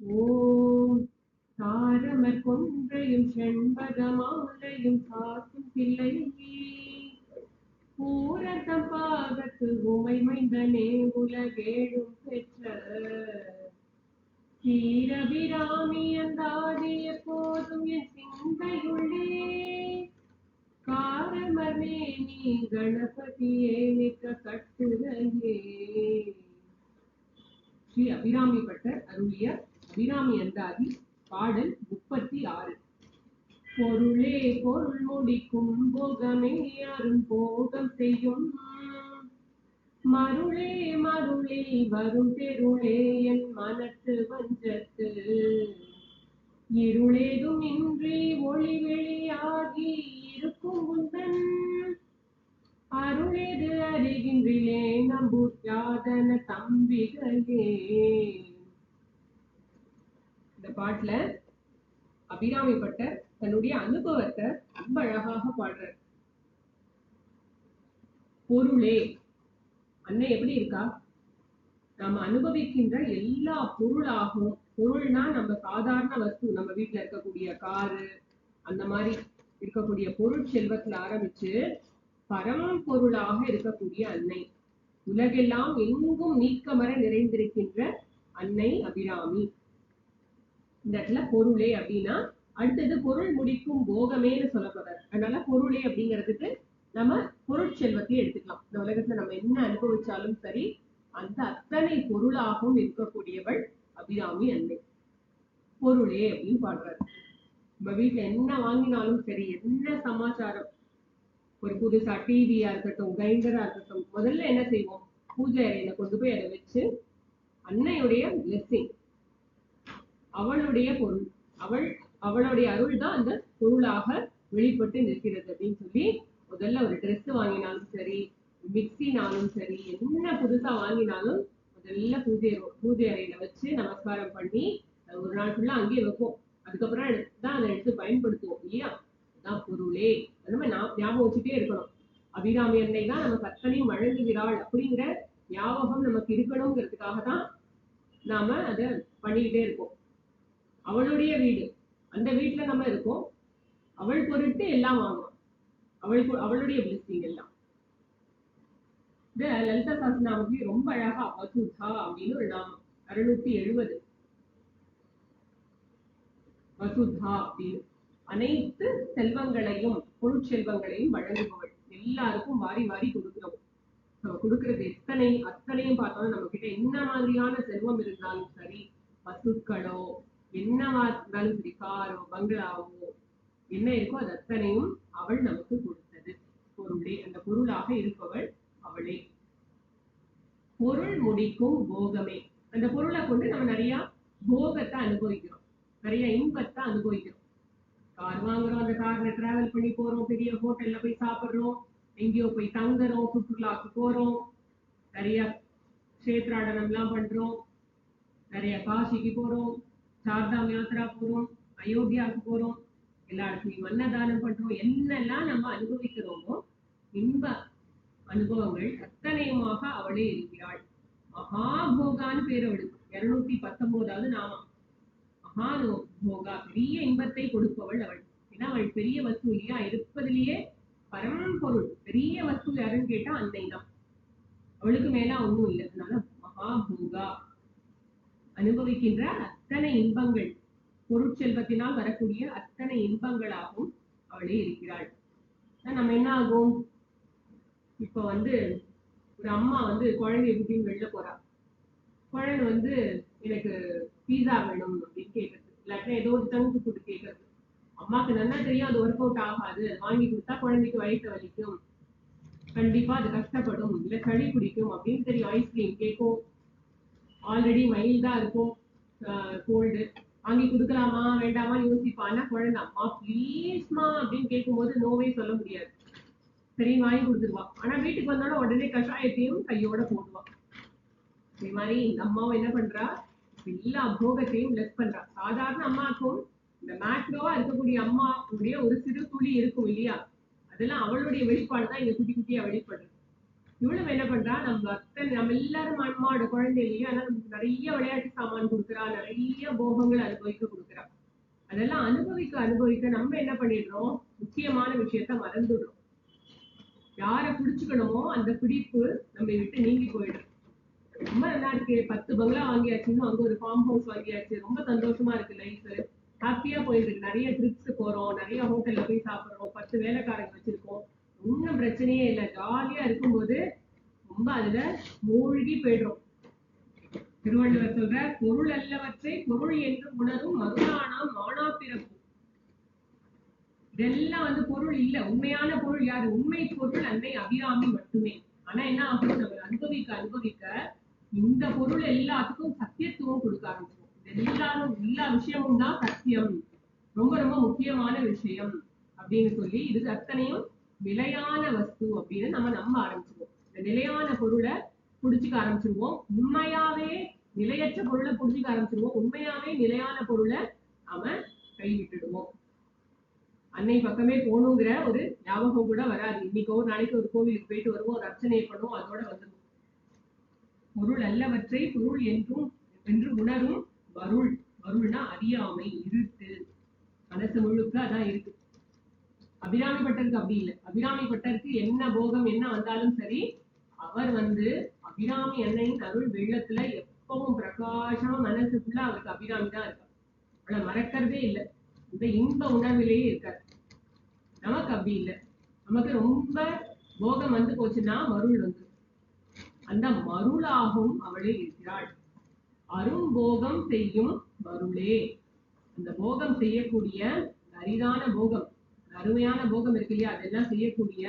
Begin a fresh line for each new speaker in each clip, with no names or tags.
ஓம் தாரமர் கொன்றையும் செண்பக மாலையும் காக்கும் பிள்ளை பூரதம் பாகத்து உமை மைந்தனே உலகேழும் பெற்ற சீரபிராமி அந்தாதிய போதும் என் சிந்தையுள்ளே. காரமர்மே நீ கணபதியே மிக்க கட்டுரையே ஸ்ரீ அபிராமி பட்டர் அருளிய அபிராமி அந்தாதி பாடல் முப்பத்தி ஆறு. பொருளே பொருள் முடிக்கும் போகமே யாரும் போகம் செய்யும் மருளே மருளில் வரும் தெருளே என் மனத்து வஞ்சத்து. இருளேதும் இன்றி ஒளி வெளியாகி இருக்கும் முந்தன் அருளேது அறிகின்றிலே நம்புற்றாதன தம்பிகளே. இந்த பாட்டுல அபிராமி பட்டர் தன்னுடைய அனுபவத்தை ரொம்ப அழகாக பாடுறார். பொருளே அண்ணன் எப்படி இருக்கா? நாம அனுபவிக்கின்ற எல்லா பொருளாகும் பொருள்னா நம்ம சாதாரண வஸ்து நம்ம வீட்டுல இருக்கக்கூடிய காரு அந்த மாதிரி இருக்கக்கூடிய பொருள் செல்வத்துல ஆரம்பிச்சு பரம பொருளாக இருக்கக்கூடிய அன்னை. உலகெல்லாம் எங்கும் நீக்கமர நிறைந்திருக்கின்ற அன்னை அபிராமி. இந்த இடத்துல பொருளே அப்படின்னா அடுத்தது பொருள் முடிக்கும் போகமேன்னு சொல்லப்படுறாரு. அதனால பொருளே அப்படிங்கிறதுக்கு நம்ம பொருட்செல்வத்தையும் எடுத்துக்கலாம். இந்த உலகத்துல நம்ம என்ன அனுபவிச்சாலும் சரி அந்த அத்தனை பொருளாகவும் இருக்கக்கூடியவள் அபிராமி அன்னை. பொருளே அப்படின்னு பாடுறாரு. நம்ம வீட்டுல என்ன வாங்கினாலும் சரி என்ன சமாச்சாரம்? ஒரு புதுசா டிவியா இருக்கட்டும் கிரைண்டரா இருக்கட்டும் முதல்ல என்ன செய்வோம்? பூஜை அறையில கொண்டு போய் அதை வச்சு அன்னையுடைய பிளெஸிங் அவளுடைய பொருள். அவள் அவளுடைய அருள் தான் அந்த பொருளாக வெளிப்பட்டு நிற்கிறது அப்படின்னு சொல்லி முதல்ல ஒரு ட்ரெஸ் வாங்கினாலும் சரி மிக்சினாலும் சரி என்ன புதுசா வாங்கினாலும் முதல்ல பூஜை பூஜை அறையில வச்சு நமஸ்காரம் பண்ணி ஒரு நாள் ஃபுல்லா அங்கேயே வைப்போம். அதுக்கப்புறம் தான் அதை எடுத்து பயன்படுத்துவோம் இல்லையா? அதான் பொருளே. நம்ம ஞாபகம் வச்சுட்டே இருக்கணும். அபிராமி அன்னை தான் நமக்கு அத்தனையும் வழங்குகிறாள் அப்படிங்கிற ஞாபகம் நமக்கு இருக்கணுங்கிறதுக்காக தான் நாம அதை பண்ணிக்கிட்டே இருக்கோம். அவளுடைய வீடு. அந்த வீட்டுல நம்ம இருக்கோம். அவள் பொருட்டு எல்லாம் வாங்குறோம். அவள் அவளுடைய பிளஸிங் எல்லாம். இந்த லலிதா சாஸ்திரநாமத்துக்கு ரொம்ப அழகா வசுதா அப்படின்னு ஒரு நாமம். அறுநூத்தி எழுபது. வசுதா அப்படின்னு. அனைத்து செல்வங்களையும் பொருட்செல்வங்களையும் வழங்குபவள். எல்லாருக்கும் வாரி வாரி கொடுக்கிறோம் நம்ம கொடுக்கறது எத்தனை அத்தனையும் பார்த்தோம்னா நம்ம கிட்ட என்ன மாதிரியான செல்வம் இருந்தாலும் சரி பசுக்களோ என்னவா இருந்தாலும் சரி காரோ பங்களாவோ என்ன இருக்கோ அது அத்தனையும் அவள் நமக்கு கொடுத்தது. பொருளே அந்த பொருளாக இருப்பவள் அவளே. பொருள் முடிக்கும் போகமே. அந்த பொருளை கொண்டு நம்ம நிறைய போகத்தை அனுபவிக்கிறோம். நிறைய இன்பத்தை அனுபவிக்கிறோம். கார் வாங்குறோம் அந்த கார்ல டிராவல் பண்ணி போறோம் பெரிய ஹோட்டல்ல போய் சாப்பிடுறோம் எங்கேயோ போய் தங்குறோம் சுற்றுலாக்கு போறோம். நிறைய கஷேத்ராடனம் எல்லாம் பண்றோம். நிறைய காசிக்கு போறோம். சார்தாம் யாத்ரா போறோம் அயோத்தியாவுக்கு போறோம் எல்லா இடத்துலயும் அன்னதானம் பண்றோம் என்னெல்லாம் நம்ம அனுபவிக்கிறோமோ இன்ப அனுபவங்கள் அத்தனையுமாக அவளே இருக்கிறாள். மகாபோகான்னு பேர் அவளுக்கு. இருநூத்தி பத்தொன்பதாவது நாமம். போகா பெரிய இன்பத்தை கொடுப்பவள் அவள். ஏன்னா அவள் பெரிய வஸ்து இல்லையா? இருப்பதிலேயே பரம்பொருள் பெரிய வஸ்து யாருன்னு கேட்டா அன்னை தான் அவளுக்கு மேல ஒண்ணும் இல்லை. அதனால மகாபோகா அனுபவிக்கின்ற அத்தனை இன்பங்கள் பொருட்செல்வத்தினால் வரக்கூடிய அத்தனை இன்பங்களாகவும் அவளே இருக்கிறாள். நம்ம என்ன ஆகும்? இப்ப வந்து ஒரு அம்மா வந்து குழந்தைய எப்படின்னு வெளில போறா. குழந்தை வந்து எனக்கு பீஸா வேணும் அப்படின்னு கேட்கறது இல்லாட்டினா ஏதோ ஒரு தங்கு ஃபுட் கேட்கறது அம்மாக்கு நல்லா தெரியும் அது ஒர்க் அவுட் ஆகாது. அது வாங்கி கொடுத்தா குழந்தைக்கு வயிற்று வலிக்கும். கண்டிப்பா அது கஷ்டப்படும். இல்ல சளி பிடிக்கும் அப்படின்னு தெரியும். ஐஸ்கிரீம் கேட்கும் ஆல்ரெடி மைல்டா இருக்கும். கோல்டு. வாங்கி கொடுக்கலாமா வேண்டாமா யோசிப்பான் ஆனா குழந்தை அம்மா ப்ளீஸ்மா அப்படின்னு கேட்கும்போது நோவே சொல்ல முடியாது. சரி வாங்கி கொடுத்துருவா. ஆனா வீட்டுக்கு வந்தாலும் உடனே கஷாயத்தையும் கையோட போடுவா. அதே மாதிரி இந்த அம்மாவும் என்ன பண்றா? எல்லா போகத்தையும் லெஸ் பண்றா. சாதாரண அம்மாக்கும் இந்த மேக்ரோவா இருக்கக்கூடிய அம்மாவுடைய ஒரு சிறு துளி இருக்கும் இல்லையா? அதெல்லாம் அவளுடைய வெளிப்பாடு தான் இங்க குட்டி குட்டியா வெளிப்படுறது இவ்வளவு என்ன பண்றா? நம்ம அத்தனை நம்ம எல்லாரும் அம்மாவோட குழந்தை ஆனா அதனால நமக்கு நிறைய விளையாட்டு சாமான் கொடுக்குறா. நிறைய போகங்கள் அனுபவிக்க கொடுக்குறா. அதெல்லாம் அனுபவிக்க அனுபவிக்க நம்ம என்ன பண்ணிடுறோம்? முக்கியமான விஷயத்த மறந்துடுறோம். யாரை பிடிச்சுக்கணுமோ அந்த பிடிப்பு நம்ம விட்டு நீங்கி போயிடும். ரொம்ப நல்லா இருக்கு. பத்து பங்களா வாங்கியாச்சுன்னு அங்க ஒரு ஃபார்ம் ஹவுஸ் வாங்கியாச்சு. ரொம்ப சந்தோஷமா இருக்கு லைஃப் ஹாப்பியா போயிட்டு இருக்கு நிறைய ட்ரிப்ஸ் போறோம். நிறைய ஹோட்டல்ல போய் சாப்பிடுறோம். பத்து வேலைக்காரங்க வச்சிருக்கோம். ஒன்றும் பிரச்சனையே இல்லை. ஜாலியா இருக்கும்போது ரொம்ப அதுல மூழ்கி போயிடுறோம். திருவள்ளுவர் சொல்ற பொருள் அல்லவற்றை பொருள் என்று உணரும் மருதானாம் மானா பிறப்பு. இதெல்லாம் வந்து பொருள் இல்ல. உண்மையான பொருள் யாரு? உண்மை பொருள் அன்னை அபிராமி மட்டுமே. ஆனா என்ன ஆகும் நம்ம அனுபவிக்க அனுபவிக்க இந்த பொருள் எல்லாத்துக்கும் சத்தியத்துவம் கொடுக்க ஆரம்பிச்சோம் எல்லாரும் எல்லா விஷயமும் தான் சத்தியம். ரொம்ப ரொம்ப முக்கியமான விஷயம் அப்படின்னு சொல்லி இது அத்தனையும் நிலையான வஸ்து அப்படின்னு நம்ம நம்ப ஆரம்பிச்சிருவோம். இந்த நிலையான பொருளை புடிச்சுக்க ஆரம்பிச்சிருவோம். உண்மையாவே நிலையற்ற பொருளை புடிச்சுக்க ஆரம்பிச்சிருவோம். உண்மையாவே நிலையான பொருளை நாம கைவிட்டுடுவோம். அன்னை பக்கமே போகணுங்கிற ஒரு ஞாபகம் கூட வராது. இன்னைக்கு ஒரு நாளைக்கு ஒரு கோவிலுக்கு போயிட்டு வருவோம். ஒரு அர்ச்சனை பண்ணுவோம். அதோட வந்துடும் பொருள் அல்லவற்றை பொருள் என்றும் என்று உணரும் வருள். வருள்னா அறியாமை இருட்டு. மனசு முழுக்க அதான் இருக்கு. அபிராமி பட்டருக்கு அப்படி இல்லை. அபிராமி பட்டருக்கு என்ன போகம் என்ன வந்தாலும் சரி அவர் வந்து அபிராமி அன்னையின் அருள் வெள்ளத்துல எப்பவும் பிரகாசமா மனசு ஃபுல்லா அவருக்கு அபிராமி தான் இருக்கா அவளை மறக்கிறதே இல்லை. இந்த இன்ப உணர்விலேயே இருக்காரு. நமக்கு அப்படி இல்லை. நமக்கு ரொம்ப போகம் வந்து போச்சுன்னா மருள் வந்து. அந்த மருளாகவும் அவளே இருக்கிறாள். அரும்போகம் செய்யும் மருளே. அந்த போகம் செய்யக்கூடிய அரிதான போகம் அருமையான போகம் இருக்கு இல்லையா? அதெல்லாம் செய்யக்கூடிய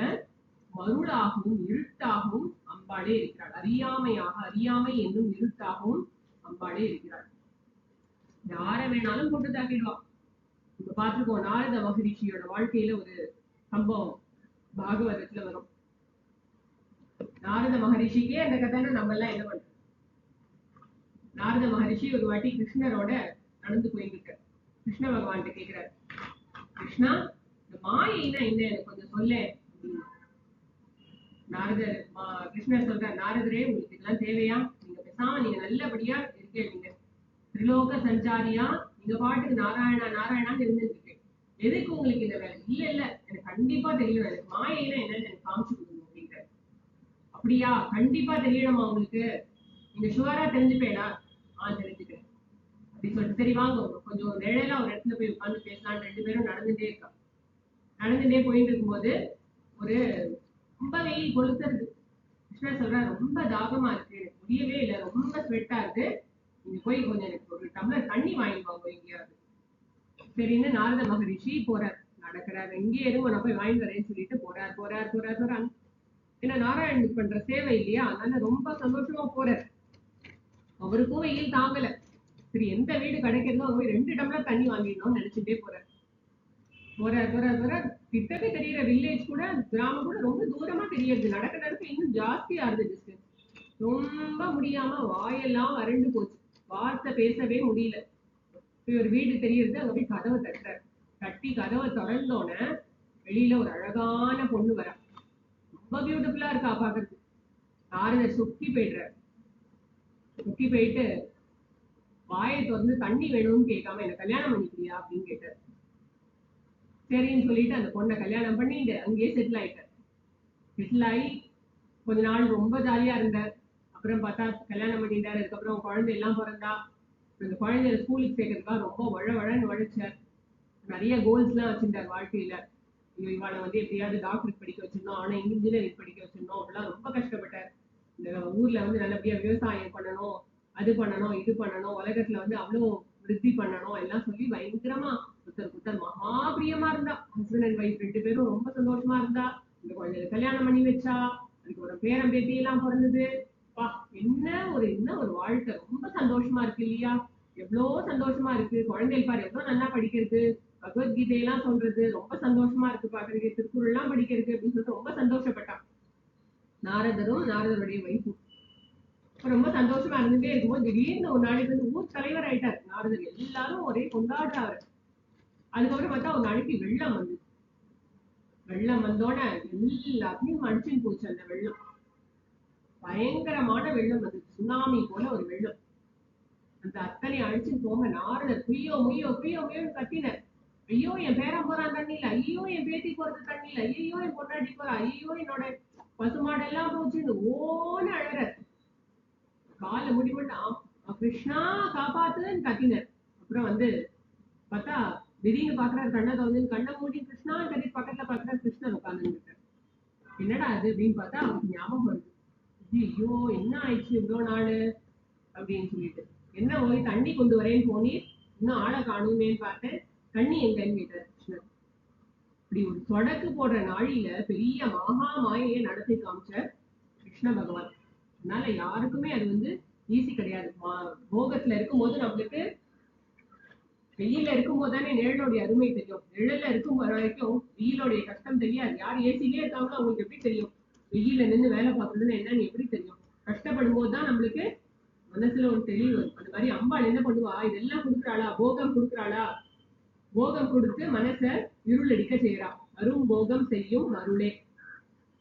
மருளாகவும் இருட்டாகவும் அம்பாளே இருக்கிறாள். அறியாமையாக அறியாமை என்னும் இருட்டாகவும் அம்பாளே இருக்கிறாள். யாரை வேணாலும் போட்டு தாக்கிடுவான். இப்ப பார்த்திருக்கோம் நாரத மகரிஷியோட வாழ்க்கையில ஒரு சம்பவம் பாகவதத்துல வரும். நாரத மகரிஷிக்கே அந்த கதைன்னு நம்ம எல்லாம் என்ன பண்றோம் நாரத மகரிஷி ஒரு வாட்டி கிருஷ்ணரோட நடந்து போயிட்டு இருக்க கிருஷ்ண பகவான்கிட்ட கேக்குறாரு. கிருஷ்ணா இந்த மாயைனா என்ன? எனக்கு கொஞ்சம் சொல்ல. நாரதர் மா- கிருஷ்ணர் சொல்ற நாரதரே உங்களுக்கு இதெல்லாம் தேவையா? நீங்க பேசாம நீங்க நல்லபடியா இருக்கீங்க திரிலோக சஞ்சாரியா? நீங்க பாட்டுக்கு நாராயணா நாராயணான்னு இருந்துருக்கு எதுக்கு உங்களுக்கு இந்த வேலை? இல்ல இல்ல. எனக்கு கண்டிப்பா தெரியணும். எனக்கு மாயைனா என்னன்னு எனக்கு காமிச்சு கொடுங்க அப்படிங்கிற அப்படியா? கண்டிப்பா தெரியணுமா உங்களுக்கு? நீங்க ஷுவரா தெரிஞ்சுப்பேடா. ஆ தெரிஞ்சுக்கிறேன். அப்படி சொல்லிட்டு சரி வாங்க. கொஞ்சம் நிழலா ஒரு இடத்துல போய் உட்கார்ந்து பேசலாம் ரெண்டு பேரும் நடந்துட்டே இருக்கா நடந்துட்டே போயிட்டு இருக்கும்போது ஒரு ரொம்ப வெயில் கொளுத்துறது. கிருஷ்ணா சொல்றா ரொம்ப தாகமா இருக்கு முடியவே இல்லை ரொம்ப ஸ்வெட்டா இருக்கு. நீங்க போய் கொஞ்சம் எனக்கு ஒரு டம்ளர் தண்ணி வாங்கிட்டு வாங்க எங்கேயாவது. சரின்னு நாரத மகரிஷி போறார். நடக்கிறாரு எங்கேயே எதுவும் நான் போய் வாங்கிட்டு வரேன்னு சொல்லிட்டு போறார் போறார் போறார் போறாங்க ஏன்னா நாராயணனுக்கு பண்ற சேவை இல்லையா? அதனால ரொம்ப சந்தோஷமா போறார். அவருக்கும் வெயில் தாங்கல. சரி எந்த வீடு கிடைக்கிறதோ அவங்க ரெண்டு டம்ளர் தண்ணி வாங்கிடணும்னு நினைச்சுட்டே போறார். ஒரு ஒரு ஒரு கிட்டவே தெரியற வில்லேஜ் கூட கிராமம் கூட ரொம்ப தூரமா தெரியறது நடக்க நடக்க இன்னும் ஜாஸ்தியா இருந்தது டிஸ்டன்ஸ் ரொம்ப முடியாம வாயெல்லாம் வறண்டு போச்சு. வார்த்தை பேசவே முடியல. போய் ஒரு வீடு தெரியறது அங்க போய் கதவை தட்டுறாரு. தட்டி கதவை திறந்தோடனே வெளியில ஒரு அழகான பொண்ணு வரா. ரொம்ப பியூட்டிஃபுல்லா இருக்கா பாக்குறது நாரதர் சுத்தி போயிடுறாரு. சுத்தி போயிட்டு வாயை திறந்து தண்ணி வேணும்னு கேட்காம என்ன கல்யாணம் பண்ணிக்கிறியா? அப்படின்னு கேட்டாரு. சரின்னு சொல்லிட்டு அந்த பொண்ணை கல்யாணம் பண்ணிட்டு அங்கேயே செட்டில் ஆயிட்டார். செட்டில் ஆகி கொஞ்ச நாள் ரொம்ப ஜாலியா இருந்தார். அப்புறம் பார்த்தா கல்யாணம் பண்ணிட்டாரு. அதுக்கப்புறம் குழந்தை எல்லாம் பிறந்தா. இந்த குழந்தைய ஸ்கூலுக்கு சேர்க்கறதுக்காக ரொம்ப வழ வழன்னு உழைச்சார். நிறைய கோல்ஸ் எல்லாம் வச்சிருந்தார் வாழ்க்கையில. ஐயோ இவாளை வந்து எப்படியாவது டாக்டருக்கு படிக்க வச்சிடணும் ஆனா இன்ஜினியரிங் படிக்க வச்சிடணும் அப்படிலாம் ரொம்ப கஷ்டப்பட்டார். இந்த ஊர்ல வந்து நல்லபடியா விவசாயம் பண்ணணும் அது பண்ணணும் இது பண்ணணும் உலகத்துல வந்து அவ்வளவு விருத்தி பண்ணணும் எல்லாம் சொல்லி பயங்கரமா ஒருத்தர் ஒருத்தர் மகா பிரியமா இருந்தா ஹஸ்பண்ட் அண்ட் ஒய்ஃப் ரெண்டு பேரும் ரொம்ப சந்தோஷமா இருந்தா இந்த குழந்தைய கல்யாணம் பண்ணி வச்சா அதுக்கு ஒரு பேரன் பேத்தி எல்லாம் பிறந்தது. பா என்ன ஒரு என்ன ஒரு வாழ்க்கை? ரொம்ப சந்தோஷமா இருக்கு இல்லையா? எவ்வளோ சந்தோஷமா இருக்கு. குழந்தைகள் பாரு எவ்வளவு நல்லா படிக்கிறது. பகவத்கீதையெல்லாம் சொல்றது ரொம்ப சந்தோஷமா இருக்கு. பாக்குறதுக்கு திருக்குறள் எல்லாம் படிக்கிறது அப்படின்னு சொல்லிட்டு ரொம்ப சந்தோஷப்பட்டான். நாரதரும் நாரதருடைய வைஃபும் ரொம்ப சந்தோஷமா இருந்துட்டே இருக்கும்போது திடீர்னு ஒரு நாளைக்கு வந்து ஊர் தலைவர் ஆயிட்டார். நாரதர் எல்லாரும் ஒரே கொண்டாடுறாரு. அதுக்கப்புறம் பார்த்தா அவங்க அனுப்பி வெள்ளம் வந்து. வெள்ளம் வந்தோடனே எல்லாத்தையும் அடிச்சுன்னு போச்சு அந்த வெள்ளம். பயங்கரமான வெள்ளம் அது. சுனாமி போல ஒரு வெள்ளம். அந்த அத்தனை அழிச்சு போங்க நாரதர் குய்யோ முய்யோ குய்யோ முய்யோன்னு கத்தினர் ஐயோ என் பேரன் போறான் தண்ணியில. ஐயோ என் பேத்தி போறது தண்ணியில. ஐயோ என் பொண்டாட்டி போறா. ஐயோ என்னோட பசுமாடு எல்லாம் போச்சுன்னு ஓன்னு அழற காலை முடி கிருஷ்ணா காப்பாத்துன்னு கத்தினர் அப்புறம் வந்து பார்த்தா திடீர்னு பாக்குறாரு கண்ணை வந்து கண்ணை மூடி கிருஷ்ணா கட்டி பக்கத்துல பாக்குறாரு கிருஷ்ணன் உட்கார்ந்து என்னடா அது அப்படின்னு பார்த்தா அவருக்கு ஞாபகம் வருது. ஐயோ என்ன ஆயிடுச்சு இவ்வளோ நாள்? அப்படின்னு சொல்லிட்டு. என்ன போய் தண்ணி கொண்டு வரேன்னு போனி இன்னும் ஆளை காணுமேன்னு பார்த்தேன் தண்ணி எங்கன்னு கேட்டார் கிருஷ்ணர். இப்படி ஒரு தொடக்கு போடுற நாழியில பெரிய மகா மாயையை நடத்தி காமிச்சார் கிருஷ்ண பகவான். அதனால யாருக்குமே அது வந்து ஈஸி கிடையாது. மா- இருக்கும் போது நம்மளுக்கு வெயில இருக்கும்போது தானே நிழலுடைய அருமை தெரியும். நிழல்ல இருக்கும் வரைக்கும் வெயிலுடைய கஷ்டம் தெரியாது. யார் ஏசிலே இருக்காங்களோ அவங்களுக்கு எப்படி தெரியும்? வெயில நின்னு வேலை பார்க்கறதுன்னு என்னன்னு எப்படி தெரியும்? கஷ்டப்படும் போது தான் நம்மளுக்கு மனசுல ஒரு தெளிவு வரும். அந்த மாதிரி அம்பாள் என்ன பண்ணுவா? இதெல்லாம் கொடுக்குறாளா? போகம் கொடுக்குறாளா? போகம் கொடுத்து மனச இருள் அடிக்க செய்யறா அரும் போகம் செய்யும் மருளே.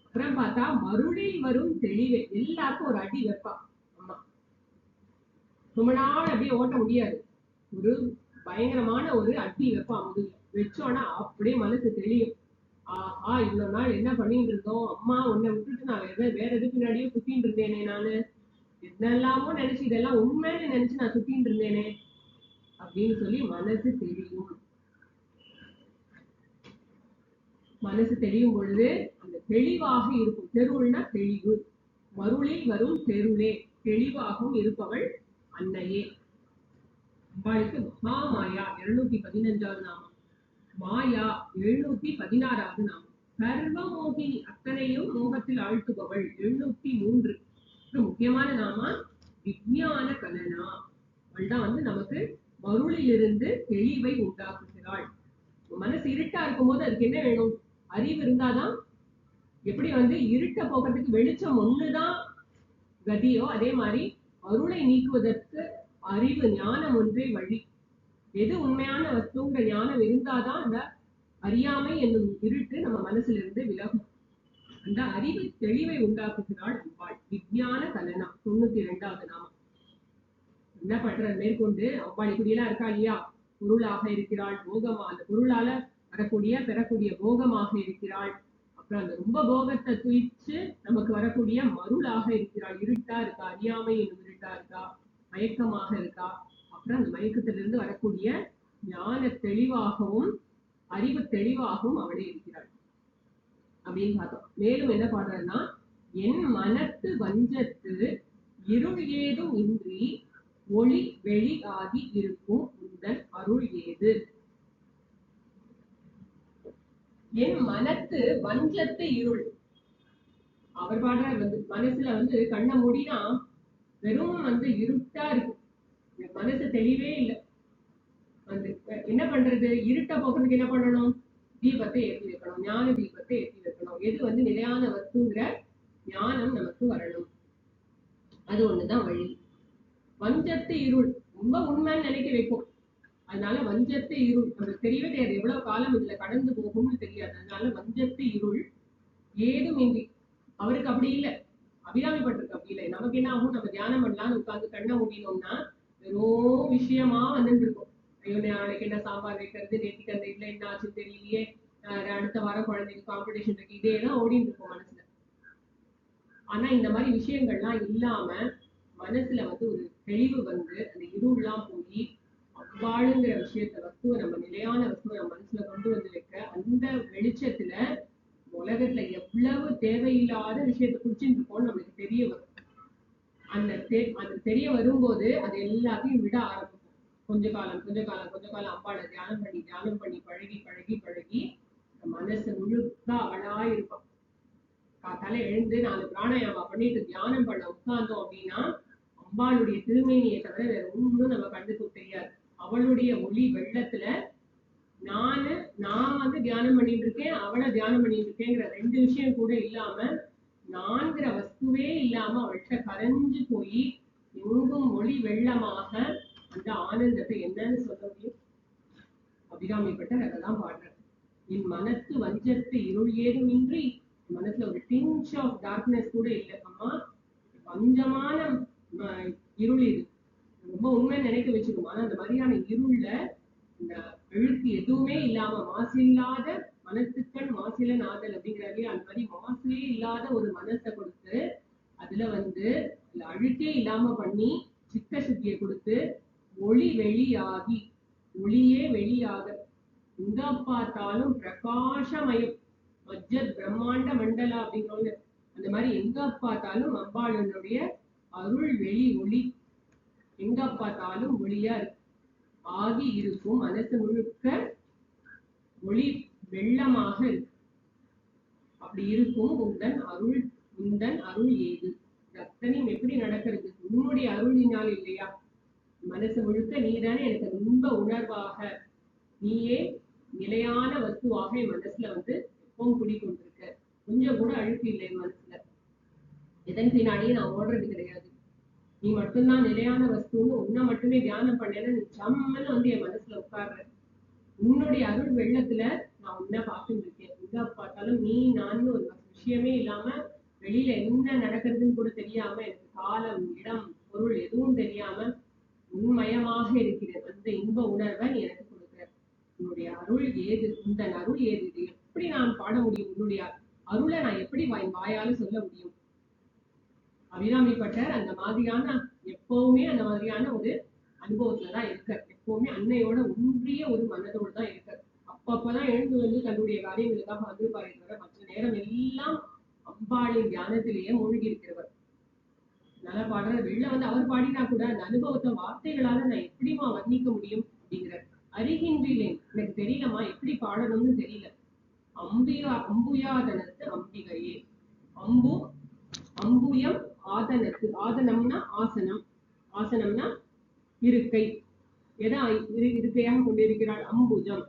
அப்புறம் பார்த்தா மருளில் வரும் தெளிவே. எல்லாருக்கும் ஒரு அடி வைப்பா. அம்மா. ரொம்ப நாள் அப்படியே ஓட்ட முடியாது. ஒரு பயங்கரமான ஒரு அட்டி வெப்பம் முதுகுல வச்சோன்னா அப்படியே மனசு தெளியும். ஆஹா இவ்வளவு நாள் என்ன பண்ணிட்டு இருந்தோம்? அம்மா உன்னை விட்டுட்டு நான் வேற வேற எது பின்னாடியே சுத்தின்னு இருந்தேனே நானு? என்னெல்லாமோ நினைச்சு இதெல்லாம் உண்மைன்னு நினைச்சு நான் சுத்தின்னு இருந்தேனே அப்படின்னு சொல்லி மனசு தெரியும் மனசு தெரியும் பொழுது அந்த தெளிவாக இருக்கும். தெருள்னா தெளிவு. மருளில் வரும் தெருளே. தெளிவாகவும் இருப்பவள் அன்னையே. அம்பாளுக்கு மகாமாயா இருநூத்தி பதினஞ்சாவது நாமம். மாயா எழுநூத்தி பதினாறாவது நாமம். சர்வமோகினி அத்தனையும் மோகத்தில் ஆழ்த்துபவள் எழுநூத்தி மூன்று. முக்கியமான நாமா? விஞ்ஞான கலனா? அவள் தான் வந்து நமக்கு மருளிலிருந்து தெளிவை உண்டாக்குகிறாள். மனசு இருட்டா இருக்கும்போது அதுக்கு என்ன வேணும்? அறிவு இருந்தாதான் எப்படி வந்து இருட்ட போகிறதுக்கு வெளிச்சம் ஒண்ணுதான் கதியோ அதே மாதிரி அருளை நீக்குவதற்கு அறிவு ஞானம் ஒன்றே வழி. எது உண்மையான வஸ்துங்கிற ஞானம் இருந்தாதான் அந்த அறியாமை என்னும் இருட்டு நம்ம மனசுல இருந்து விலகும். அந்த அறிவு தெளிவை உண்டாக்குகிறாள் அவ்வாள் விஜயான கலனா தொண்ணூத்தி இரண்டாவது நாமம். என்ன பண்ற மேற்கொண்டு அவ்வாள் இப்படியெல்லாம் இருக்கா இல்லையா? பொருளாக இருக்கிறாள் போகமா அந்த பொருளால வரக்கூடிய பெறக்கூடிய போகமாக இருக்கிறாள். அப்புறம் அந்த ரொம்ப போகத்தை துயிச்சு நமக்கு வரக்கூடிய மருளாக இருக்கிறாள். இருட்டா இருக்கா? அறியாமை என்னும் இருட்டா இருக்கா? மயக்கமாக இருக்கா? அப்புறம் அந்த மயக்கத்திலிருந்து வரக்கூடிய ஞான தெளிவாகவும் அறிவு தெளிவாகவும் அவளே இருக்கிறாள். அப்படின்னு பார்த்தோம். மேலும் என்ன பாடுறதுன்னா என் மனத்து வஞ்சத்து இருள் ஏதும் இன்றி ஒளி வெளி ஆகி இருக்கும் உந்தன் அருள் ஏது? என் மனத்து வஞ்சத்து இருள். அவர் பாடுறார் வந்து மனசுல வந்து கண்ணை மூடினா வெறும் வந்து இருட்டா இருக்கும் மனசு தெளிவே இல்லை. வந்து என்ன பண்றது? இருட்ட போக்குறதுக்கு என்ன பண்ணணும்? தீபத்தை ஏற்றி வைக்கணும். ஞான தீபத்தை ஏற்றி வைக்கணும். எது வந்து நிலையான வஸ்துங்கிற ஞானம் நமக்கு வரணும். அது ஒண்ணுதான் வழி. வஞ்சத்து இருள். ரொம்ப உண்மைன்னு நினைக்க வைக்கும் அதனால வஞ்சத்து இருள். நமக்கு தெரியவே தெரியாது. எவ்வளவு காலம் இதுல கடந்து போகும்னு தெரியாது. அதனால வஞ்சத்து இருள் ஏதும் இன்றி அவருக்கு அப்படி இல்லை. அபிராமிப்பட்டிருக்கு அப்படி இல்லை நமக்கு என்ன ஆகும்? நம்ம தியானம் பண்ணலாம்னு உட்காந்து கண்ணை மூடினோம்னா வெறும் விஷயமா வந்துட்டு இருக்கும் ஐயோ நாளைக்கு என்ன சாம்பார் வைக்கிறது? நேற்றுக்கு அந்த இதுல என்ன ஆச்சுன்னு தெரியலையே. அடுத்த வாரம் குழந்தைங்க காம்படிஷன் இருக்கு. இதே தான் ஓடிட்டு இருக்கும் மனசுல. ஆனா இந்த மாதிரி விஷயங்கள்லாம் இல்லாம மனசுல வந்து ஒரு தெளிவு வந்து அந்த இருள்லாம் போய் அவ்வாளுங்கிற விஷயத்த வஸ்துவை நம்ம நிலையான வஸ்துவை நம்ம மனசுல கொண்டு வந்து வைக்க அந்த வெளிச்சத்துல உலகத்துல எவ்வளவு தேவையில்லாத விஷயத்தை குடிச்சுட்டு இருக்கோம்னு நம்மளுக்கு தெரிய வரும். அந்த தெ- அந்த தெரிய வரும்போது அது எல்லாத்தையும் விட ஆரம்பிக்கும். கொஞ்ச காலம் கொஞ்ச காலம் கொஞ்ச காலம் அம்பாளை தியானம் பண்ணி தியானம் பண்ணி பழகி பழகி பழகி மனசு முழுக்க அவளா இருப்பான் காத்தால எழுந்து நாலு பிராணாயாமா பண்ணிட்டு தியானம் பண்ண உட்கார்ந்தோம் அப்படின்னா அம்பாளுடைய திருமேனியை தவிர வேற ஒன்றும் நம்ம கண்ணுக்கு தெரியாது. அவளுடைய ஒளி வெள்ளத்துல நானு நான் வந்து தியானம் பண்ணிட்டு இருக்கேன் அவளை தியானம் பண்ணிட்டு இருக்கேங்கிற ரெண்டு விஷயம் கூட இல்லாம நான்கிற வஸ்துவே இல்லாம அவள்கிட்ட கரைஞ்சு போய் எங்கும் ஒளி வெள்ளமாக அந்த ஆனந்தத்தை என்னன்னு சொல்ல முடியும்? அபிராமிப்பட்ட அதெல்லாம் பாடுறது என் மனத்து வஞ்சத்து இருள் ஏதுமின்றி மனத்துல மனசுல ஒரு டிஞ்ச் ஆஃப் டார்க்னஸ் கூட இல்லை அம்மா. பஞ்சமான இருள் இது. ரொம்ப உண்மை நினைக்க வச்சிருக்கோம் ஆனா அந்த மாதிரியான இருள்ல இந்த எழுத்து எதுவுமே இல்லாம மாசில்லாத மனத்துக்கண் மாசில நாதல் அப்படிங்கிறாரு அந்த மாதிரி மாசே இல்லாத ஒரு மனசை கொடுத்து அதுல வந்து அழுக்கே இல்லாம பண்ணி சித்த சுத்தியை கொடுத்து ஒளி வெளியாகி ஒளியே வெளியாக எங்க பார்த்தாலும் பிரகாசமயம் மஜ்ஜத் பிரம்மாண்ட மண்டலா அப்படிங்கிறவங்க. அந்த மாதிரி எங்க பார்த்தாலும் அம்பாளனுடைய அருள் வெளி ஒளி எங்க பார்த்தாலும் ஒளியா இருக்கு. ஆகி இருக்கும். மனசு முழுக்க ஒளி வெள்ளமாக இருக்கு அப்படி இருக்கும். உந்தன் அருள் உந்தன் அருள் ஏது? இது அத்தனையும் எப்படி நடக்கிறது? உன்னுடைய அருளினால் இல்லையா? மனசு முழுக்க நீதானே? எனக்கு ரொம்ப உணர்வாக. நீயே நிலையான வஸ்துவாக என் மனசுல வந்து எப்பவும் குடிக்கொண்டிருக்க. கொஞ்சம் கூட அழுக்கு இல்லை என் மனசுல. எதன் பின்னாடியே நான் ஓடுறது கிடையாது. நீ மட்டும்தான் நிலையான வஸ்துன்னு உன்னை மட்டுமே தியானம் பண்ணேன்னா நீ சம்மன்னு வந்து என் மனசுல உட்கார்ற. உன்னுடைய அருள் வெள்ளத்துல நான் உன்னை பார்த்துட்டு இருக்கேன். எங்க பார்த்தாலும் நீ நான் ஒரு விஷயமே இல்லாம வெளியில என்ன நடக்கிறதுன்னு கூட தெரியாம எனக்கு காலம் இடம் பொருள் எதுவும் தெரியாம உண்மயமாக இருக்கிறது அந்த இன்ப உணர்வை நீ எனக்கு கொடுக்குற. உன்னுடைய அருள் ஏது? உந்தன் அருள் ஏது? இது எப்படி நான் பாட முடியும்? உன்னுடைய அருளை நான் எப்படி வாய் வாயால சொல்ல முடியும்? அபிராமி பட்டர் அந்த மாதிரியான எப்பவுமே அந்த மாதிரியான ஒரு அனுபவத்துல தான் இருக்கார். எப்பவுமே அன்னையோட ஒன்றிய ஒரு மனதோடு தான் இருக்கார். அப்பப்பதான் எழுந்து வந்து தன்னுடைய காரியங்களுக்காக வந்திருப்பாரே தவிர மற்ற நேரம் எல்லாம் அம்பாளின் தியானத்திலேயே மூழ்கி இருக்கிறவர். நல்லா பாடுற வெளில வந்து அவர் பாடினா கூட அந்த அனுபவத்தை வார்த்தைகளால நான் எப்படிமா வர்ணிக்க முடியும் அப்படிங்கிறார். அறிகின்றேன். எனக்கு தெரியலமா எப்படி பாடணும்னு தெரியல. அம்பியா அம்புயாதனத்து அம்பிகையே. அம்பு அம்புயம் ஆதனத்து ஆதனம்னா ஆசனம். ஆசனம்னா இருக்கை. எதை இரு இருக்கையாக கொண்டிருக்கிறாள்? அம்புஜம்.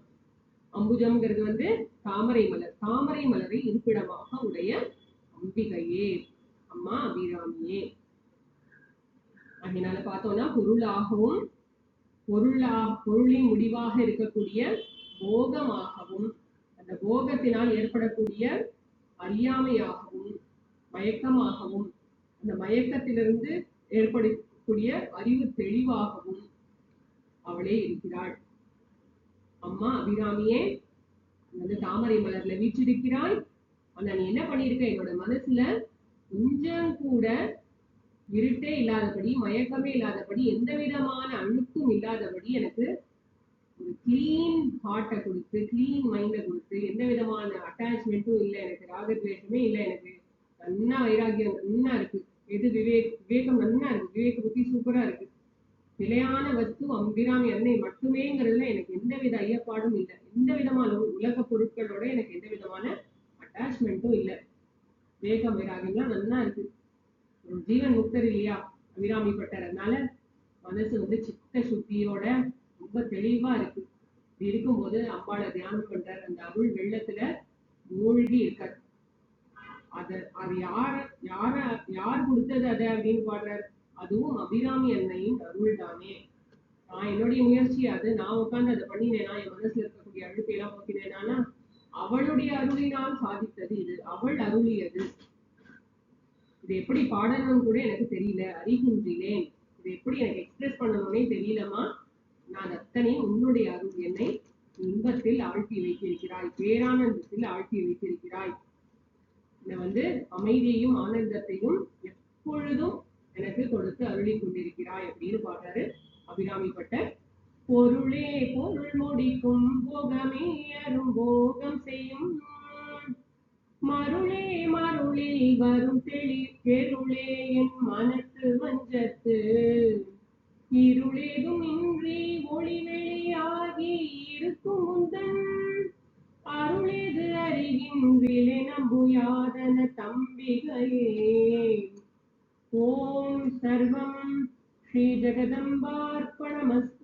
அம்புஜம்ங்கிறது வந்து தாமரை மலர். தாமரை மலரை இருப்பிடமாக உடைய அம்பிகையே. அம்மா அபிராமியே. அதனால பார்த்தோம்னா பொருளாகவும் பொருளா பொருளின் முடிவாக இருக்கக்கூடிய போகமாகவும் அந்த போகத்தினால் ஏற்படக்கூடிய அறியாமையாகவும் மயக்கமாகவும் அந்த மயக்கத்திலிருந்து ஏற்படக்கூடிய அறிவு தெளிவாகவும் அவளே இருக்கிறாள். அம்மா அபிராமியே வந்து தாமரை மலர்ல வீச்சிருக்கிறாய் ஆனா நீ என்ன பண்ணிருக்க என்னோட மனசுல கொஞ்சம் கூட இருட்டே இல்லாதபடி மயக்கமே இல்லாதபடி எந்த விதமான அழுக்கும் இல்லாதபடி எனக்கு ஒரு கிளீன் ஹார்ட்டை கொடுத்து கிளீன் மைண்டை கொடுத்து எந்த விதமான அட்டாச்மெண்ட்டும் இல்லை எனக்கு ராகத்வேஷமே இல்லை எனக்கு நன்னா வைராகியம் நன்னா இருக்கு. எது விவேக் விவேகம் நல்லா இருக்கு விவேக புத்தி சூப்பரா இருக்கு. நிலையான வஸ்து அம்பிராம் அன்னை மட்டுமேங்கிறதுல எனக்கு எந்த வித ஐயப்பாடும் இல்லை. எந்த விதமான உலக பொருட்களோட எனக்கு எந்த விதமான அட்டாச்மெண்ட்டும் இல்லை. வேகம் வைராகியம்லாம் நல்லா இருக்கு. ஒரு ஜீவன் முக்தர் இல்லையா? அபிராமி பட்டர் அதனால மனசு வந்து சித்த சுத்தியோட ரொம்ப தெளிவா இருக்கு. இருக்கும்போது அம்பாளை தியானம் பண்றார். அந்த அருள் வெள்ளத்துல மூழ்கி இருக்கார். அதை அது யார யார யார் கொடுத்தது அதை அப்படின்னு பாடுறாரு? அதுவும் அபிராமி அன்னையின் அருள் தானே. நான் என்னுடைய முயற்சி அது. நான் உட்கார்ந்து அதை பண்ணினேனா? என் மனசுல இருக்கக்கூடிய அழுக்கையெல்லாம் போக்கினேனா. அவளுடைய அருளினால் சாதித்தது இது. அவள் அருளியது. இது எப்படி பாடணும்னு கூட எனக்கு தெரியல. அறிகின்றேன். இது எப்படி எனக்கு எக்ஸ்பிரஸ் பண்ணணும்னே தெரியலமா நான் அத்தனை உன்னுடைய அருள் என்னை இன்பத்தில் ஆழ்த்தி வைத்திருக்கிறாய். பேரானந்தத்தில் ஆழ்த்தி வைத்திருக்கிறாய். வந்து அமைதியையும் ஆனந்தத்தையும் எப்பொழுதும் எனக்கு கொடுத்து அருளி கொண்டிருக்கிறாய் அப்படின்னு பாடுறாரு அபிராமி பட்டர். பொருளே பொருள் முடிக்கும் போகமே அரும் போகம் செய்யும் மருளே மருளில் வரும் தெளி பெருளே என் மனத்து வஞ்சத்து இருளேதும் இன்றி ஒளி வெளியாகி இருக்கும் முந்தன் அறிகின்றிலே நம்புயாதன தம்பிகையே ஓம் சர்வம் ஸ்ரீ ஜெகதம்பார்ப்பணமஸ்து